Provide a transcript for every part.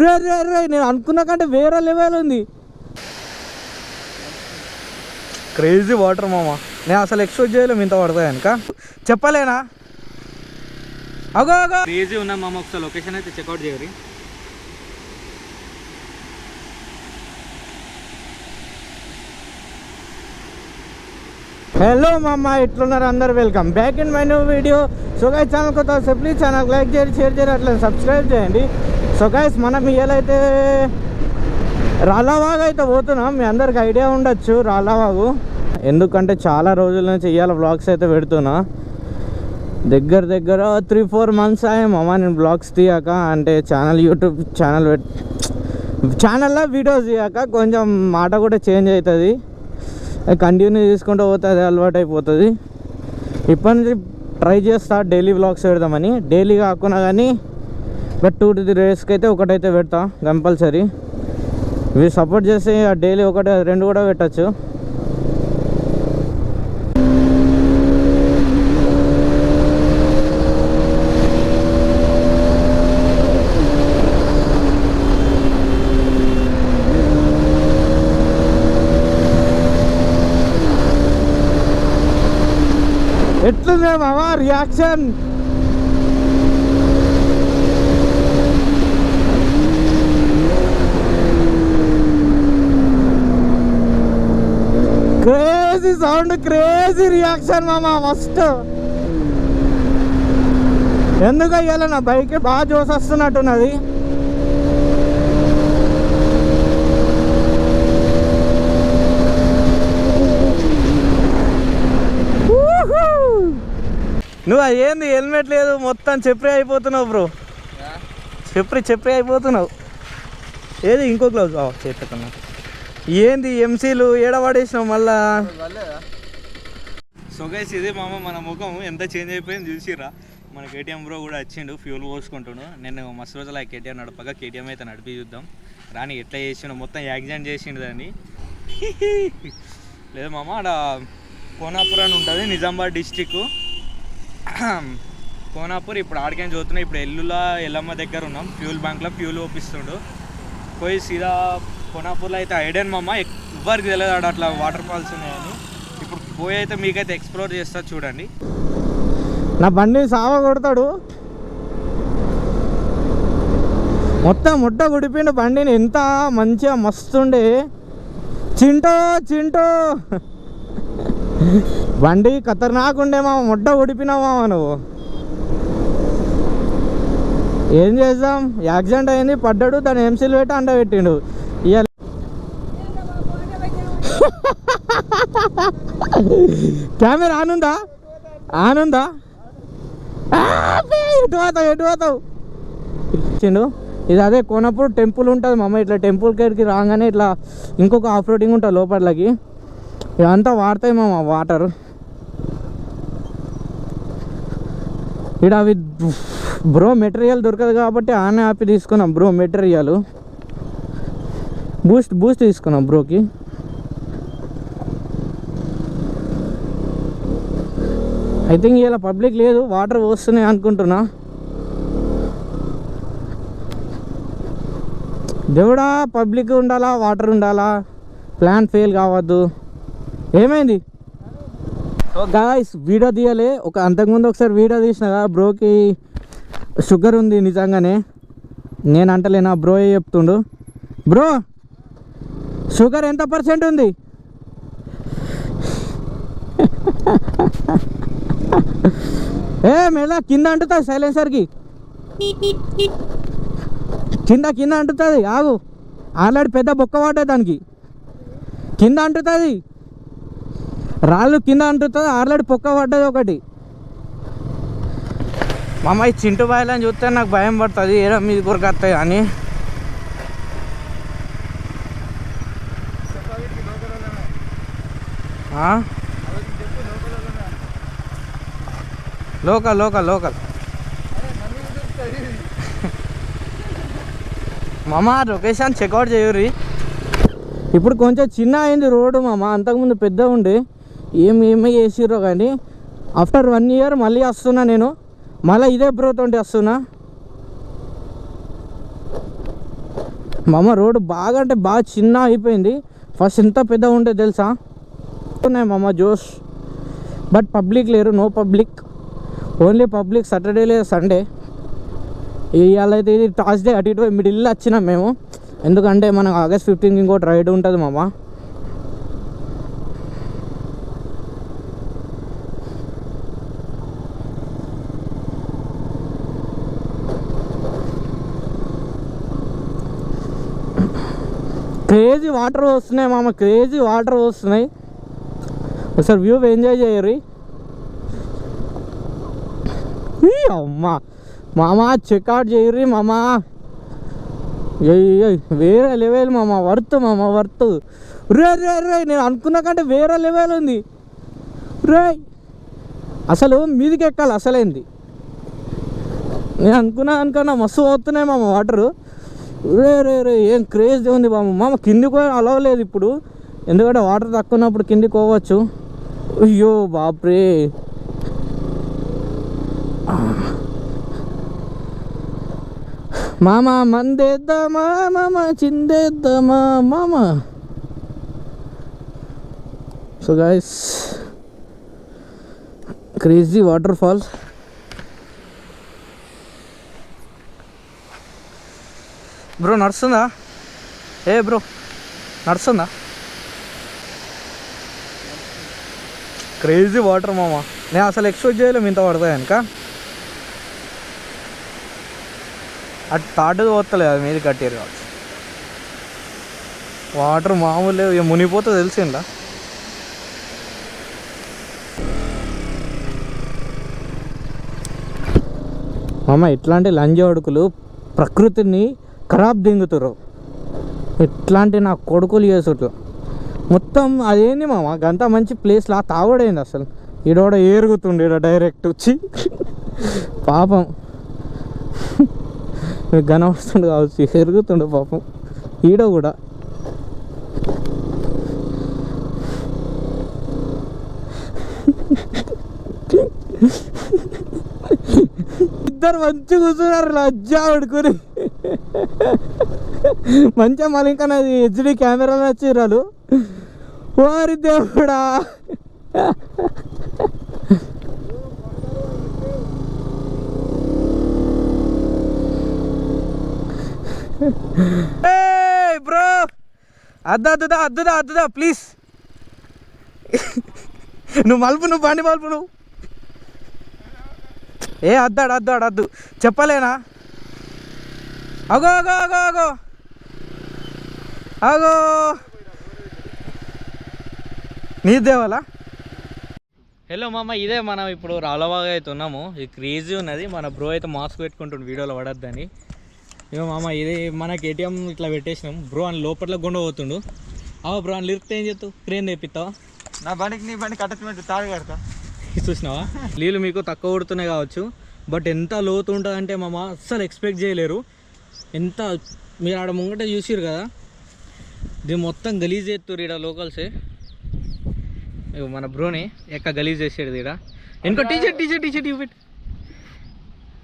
రే రే రే నేను అనుకున్న కంటే వేరే లెవెల్ ఉంది. క్రేజీ వాటర్ మామ. నేను అసలు ఎక్స్పెక్ట్ చేయలేము ఇంత పడతాయి కనుక. చెప్పలేనా? అగో అగో. క్రేజీ ఉన్నాం మామ ఒకసారి లొకేషన్ అయితే చెక్అవుట్ చేయరు హలో మామ ఎట్లున్నారు అందరు? Welcome back in my new video so guys channel కొత్త ప్లీజ్ ఛానల్ లైక్ చేయండి షేర్ చేయండి అట్లా సబ్స్క్రైబ్ చేయండి. సో గైస్ మనం ఇయ్యాలైతే రాళ్ళవాగు అయితే పోతున్నాం. మీ అందరికి ఐడియా ఉండొచ్చు రాళ్ళవాగు. ఎందుకంటే చాలా రోజుల నుంచి ఇవాళ బ్లాగ్స్ అయితే పెడుతున్నా. దగ్గర దగ్గర త్రీ ఫోర్ మంత్స్ అయ్యాయి మామ నేను బ్లాగ్స్ తీయక అంటే ఛానల్ యూట్యూబ్ ఛానల్ పెట్ ఛానల్లో వీడియోస్ తీయక కొంచెం మాట కూడా చేంజ్ అవుతుంది కంటిన్యూ చేసుకుంటూ పోతుంది అలవాటు అయిపోతుంది. ఇప్పటి నుంచి ట్రై చేస్తా డైలీ బ్లాగ్స్ పెడదామని. డైలీ కాకుండా కానీ బట్ టూ త్రీ డేస్కి అయితే ఒకటైతే పెడతా కంపల్సరీ. ఇవి సపోర్ట్ చేస్తే డైలీ ఒకటి రెండు కూడా పెట్టచ్చు. ఎట్లుంది మామ reaction! Crazy sound crazy reaction మామ మస్ట్ ఎందుకు అయ్యాల నా బైక్ బాగా జోస్ వస్తున్నట్టున్నది! నువ్వు అది ఏంది హెల్మెట్ లేదు మొత్తం చెప్పి అయిపోతున్నావు బ్రో. చెప్పి చెప్పి అయిపోతున్నావు. ఏది ఇంకో గ్లౌజ్? చేతుకున్నా ఏంది ఎంసీలు ఏడవాడేసినావు మళ్ళా? సో గైస్ ఇదే మామ మన ముఖం ఎంత చేంజ్ అయిపోయింది చూసిరా మన కేటీఎం బ్రో కూడా వచ్చిండు ఫ్యూల్ పోసుకుంటుండు. నేను మస్తు రోజులు ఆ కేటీఎం నడపగా కేటీఎం అయితే నడిపి చూద్దాం. రాని ఎట్లా చేసిండు? మొత్తం యాక్సిడెంట్ చేసిండు దాన్ని. లేదు మామ ఆడ కోనాపూర్ అని ఉంటుంది నిజామాబాద్ డిస్టిక్ కోనాపూర్ ఇప్పుడు ఆడికేం చూస్తున్నాం ఇప్పుడు ఎల్లుల ఎల్లమ్మ దగ్గర ఉన్నాం. ఫ్యూల్ బ్యాంక్లో ఫ్యూల్ ఓపిస్తుండు పోయి సీదా కోనాపూర్లో అయితే ఐడెన్ మమ్మ ఎవ్వరికి తెలియదు ఆడ అట్లా వాటర్ ఫాల్స్ ఉన్నాయని. ఇప్పుడు పోయి అయితే మీకైతే ఎక్స్ప్లోర్ చేస్తా చూడండి. నా బండి సావ కొడతాడు. మొత్తం ముట్ట గుడిపోయిన బండిని. ఎంత మంచిగా మస్తుండే చింటో చింటో. బండి ఖతర్నాక్ ఉండే మా ముడ్డ ఉడిపినావా నువ్వు. ఏం చేద్దాం? యాక్సిడెంట్ అయింది. పడ్డాడు. తను ఎంసీలు పెట్టి అండ పెట్టిండు ఇవ్వాలి కెమెరా ఆనుందా ఆనుందా ఎటు పోతావు ఎటు పోతావు? ఇచ్చిండు. ఇది అదే కొనప్పుడు టెంపుల్ ఉంటుంది మమ్మ ఇట్లా టెంపుల్ కేర్కి రాగానే ఇట్లా ఇంకొక ఆఫ్ రోడింగ్ ఉంటుంది లోపలకి ఇదంతా వాడతాయి మామ వాటర్. ఇక్కడ అవి బ్రో మెటీరియల్ దొరకదు కాబట్టి ఆనే ఆపి తీసుకున్నాం బ్రో మెటీరియల్. బూస్ట్ బూస్ట్ తీసుకున్నాం బ్రోకి ఐ థింక్ ఇలా పబ్లిక్ లేదు వాటర్ వస్తున్నాయి అనుకుంటున్నా. దేవుడా పబ్లిక్ ఉండాలా వాటర్ ఉండాలా? ప్లాన్ ఫెయిల్ కావద్దు. ఏమైంది? గాయస్ వీడియో తీయలే. ఒక అంతకుముందు ఒకసారి వీడియో తీసిన కదా బ్రోకి షుగర్ ఉంది నిజంగానే. నేను అంటలేనా బ్రో చెప్తుండు? బ్రో షుగర్ ఎంత పర్సెంట్ ఉంది? ఏ మెల్ల కింద అంటుతుంది సైలెన్సర్కి. కింద కింద అంటుతుంది ఆగు. ఆల్రెడీ పెద్ద బొక్క పడ్డది దానికి. కింద అంటుతుంది. రాళ్ళు కింద అంటుతుంది ఆల్రెడీ పొక్క పడ్డది ఒకటి. మా అమ్మాయి చింటు బాయలని చూస్తే నాకు భయం పడుతుంది. ఏదో మీది కొరకు వస్తాయి అని. Local local local. మామ లొకేషన్ చెక్అవుట్ చేయరు ఇప్పుడు కొంచెం చిన్న అయింది రోడ్డు మామ అంతకుముందు పెద్ద ఉండే. ఏం ఏమి చేసిర్రో కానీ ఆఫ్టర్ వన్ ఇయర్ మళ్ళీ వస్తున్నా నేను. మళ్ళీ ఇదే బ్రోత్ ఉంటే వస్తున్నా. మామ రోడ్డు బాగా అంటే బాగా చిన్న అయిపోయింది. ఫస్ట్ ఎంత పెద్ద ఉండే తెలుసా? ఉన్నాయి మామ జోష్. బట్ పబ్లిక్ లేరు no public only public Saturday లేదు సండే ఇవాళ అయితే ఇది టాస్డే అటు ఇటు మిడిల్ వచ్చినాం మేము. ఎందుకంటే మనకు ఆగస్ట్ ఫిఫ్టీన్కి ఇంకోటి రైడ్ ఉంటుంది మామ. క్రేజీ వాటర్ వస్తున్నాయి మామ క్రేజీ వాటర్ వస్తున్నాయి. ఒకసారి వ్యూ ఎంజాయ్ చేయరు అమ్మా మామ చెక్అవుట్ చేయరు మామ ఏయ్, వేరే లెవెల్ మామ వర్త్ మామ వర్త్ రే రే రే నేను అనుకున్న కంటే వేరే లెవెల్ ఉంది. రే అసలు మీదికి ఎక్కాలి అసలేంది? నేను అనుకున్నా అనుకున్నా మస్తు పోతున్నాయి మామ వాటరు. రే రే రే ఏం క్రేజ్ ఉంది మామ. మామ కిందికి అలవలేదు ఇప్పుడు. ఎందుకంటే వాటర్ తక్కువ ఉన్నప్పుడు కిందికి పోవచ్చు. అయ్యో బాప్రే. మామ మందేద్దామా మామ చిందేద్దామా మామ. So guys crazy waterfall bro నడుస్తుందా? ఏ బ్రో నడుస్తుందా? క్రేజీ వాటర్ మామ. నేను అసలు ఎక్స్పెక్ట్ చేయలేము ఇంత పడతాయి కనుక. అటు తాటుది పోతలేదు అది మీద కట్టారు కావచ్చు. వాటర్ మామూలు లేవు. ఇక మునిగిపోతే తెలిసిందా? మామ ఇట్లాంటి లంజ అడుకులు ప్రకృతిని ఖరాబ్ దింగుతురు ఇట్లాంటి నా కొడుకులు చేసుట్లు మొత్తం అదేంది మామ? గంత మంచి ప్లేస్లా తాగుడైంది అసలు. ఈడోడ ఏరుగుతుండే ఈడ డైరెక్ట్ వచ్చి పాపం. కనబడుతుండు కావచ్చు ఎరుగుతుండే పాపం. ఈడ కూడా. ఇద్దరు మంచిగా కూర్చున్నారు లజ్జా పడుకొని. మంచిగా మళ్ళీ ఇంకా నాది హెచ్డి కెమెరాలు వచ్చిరాలు వారి దేవుడా. బ్రో. అద్దా అద్దుదా అద్దుదా అద్దుదా ప్లీజ్. నువ్వు మలుపు నువ్వు బండి మలుపు నువ్వు. ఏ అద్దాడు అద్దాడు అద్దు. చెప్పలేనా? అగో అగో అగో అగో. అగో. నీ దేవాలా హలో మామ ఇదే మనం ఇప్పుడు రాలవాగా అయితే ఉన్నాము. ఇది క్రేజీ ఉన్నది. మన బ్రో అయితే మాస్క్ పెట్టుకుంటుండు వీడియోలో పడద్దని. ఇగో మామ ఇది మనకి ఏటీఎం ఇట్లా పెట్టేసినాం. బ్రో అని లోపల గుండ పోతుండు. అవ బ్రో అని లిరిక్తే ఏం చేస్తావు క్రేన్ తెప్పిస్తావా నా బండికి నీ బండికి అటాచ్మెంట్ తాడు కడతా. చూసినావా? నీళ్ళు మీకు తక్కువ కొడుతున్నాయి కావచ్చు. బట్ ఎంత లోతు ఉంటుందంటే మామ అస్సలు ఎక్స్పెక్ట్ చేయలేరు. ఎంత మీరు ఆడ ముంగట చూసిరు కదా? ఇది మొత్తం గలీజ్ చేస్తారు ఇక్కడ లోకల్సే. ఇగో మన బ్రోని ఎక్క గలీజ్ చేసేది ఇక్కడ ఇంకో టీషర్ట్ టీషర్ట్ టీషర్ట్ ఇవ్వబెట్టి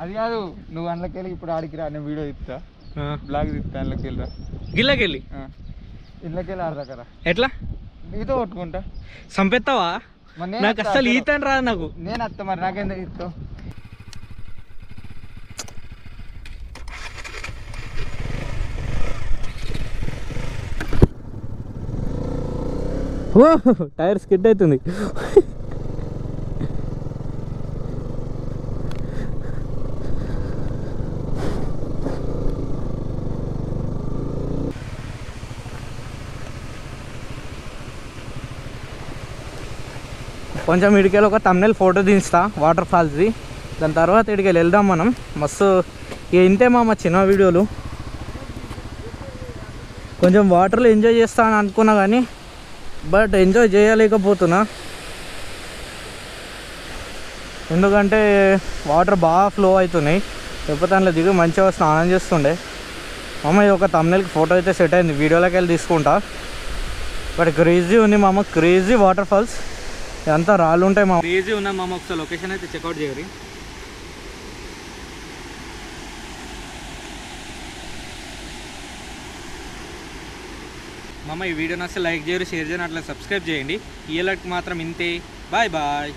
అది కాదు నువ్వు అందులోకి వెళ్ళి ఇప్పుడు ఆడికి రా నేను వీడియో ఇస్తా బ్లాగ్ తిస్తా అందులోకి వెళ్ళి రా గిల్లకెళ్ళి ఇంట్లోకి వెళ్ళి ఆడదాక రా. ఎట్లా? నీతో కొట్టుకుంటా. సంపెత్తావా నాకు అస్సలు. ఈతని రాదు నాకు. నేను వస్తా మరి నాకెందుకు ఇస్తావు? ఓ టైర్ స్కిడ్ అవుతుంది. కొంచెం ఇడికెళ్ళి ఒక తమ్నెల్ ఫోటో తీస్తా వాటర్ ఫాల్స్ది దాని తర్వాత ఇడికెళ్ళి వెళ్దాం మనం. మస్తు ఇక ఇంతే మా మా చిన్న వీడియోలు. కొంచెం వాటర్లో ఎంజాయ్ చేస్తా అని అనుకున్నా కానీ బట్ ఎంజాయ్ చేయలేకపోతున్నా. ఎందుకంటే వాటర్ బాగా ఫ్లో అవుతున్నాయి. లేకపోతే అందులో దిగి మంచిగా స్నానం చేస్తుండే. మామ ఇది ఒక తమ్నెల్కి ఫోటో అయితే సెట్ అయింది. వీడియోలోకి వెళ్ళి తీసుకుంటా. బట్ క్రేజీ ఉంది మామ క్రేజీ వాటర్ ఫాల్స్ ఇదంతా రాళ్ళు ఉంటాయి మామ. క్రేజీ ఉన్నాయి మామ ఒకసారి లొకేషన్ అయితే చెక్అవుట్ చేయరు అమ్మ ఈ వీడియో నచ్చితే లైక్ చేయరు షేర్ చేయరు అట్లా సబ్స్క్రైబ్ చేయండి. ఈ మాత్రం ఇంతే. Bye bye.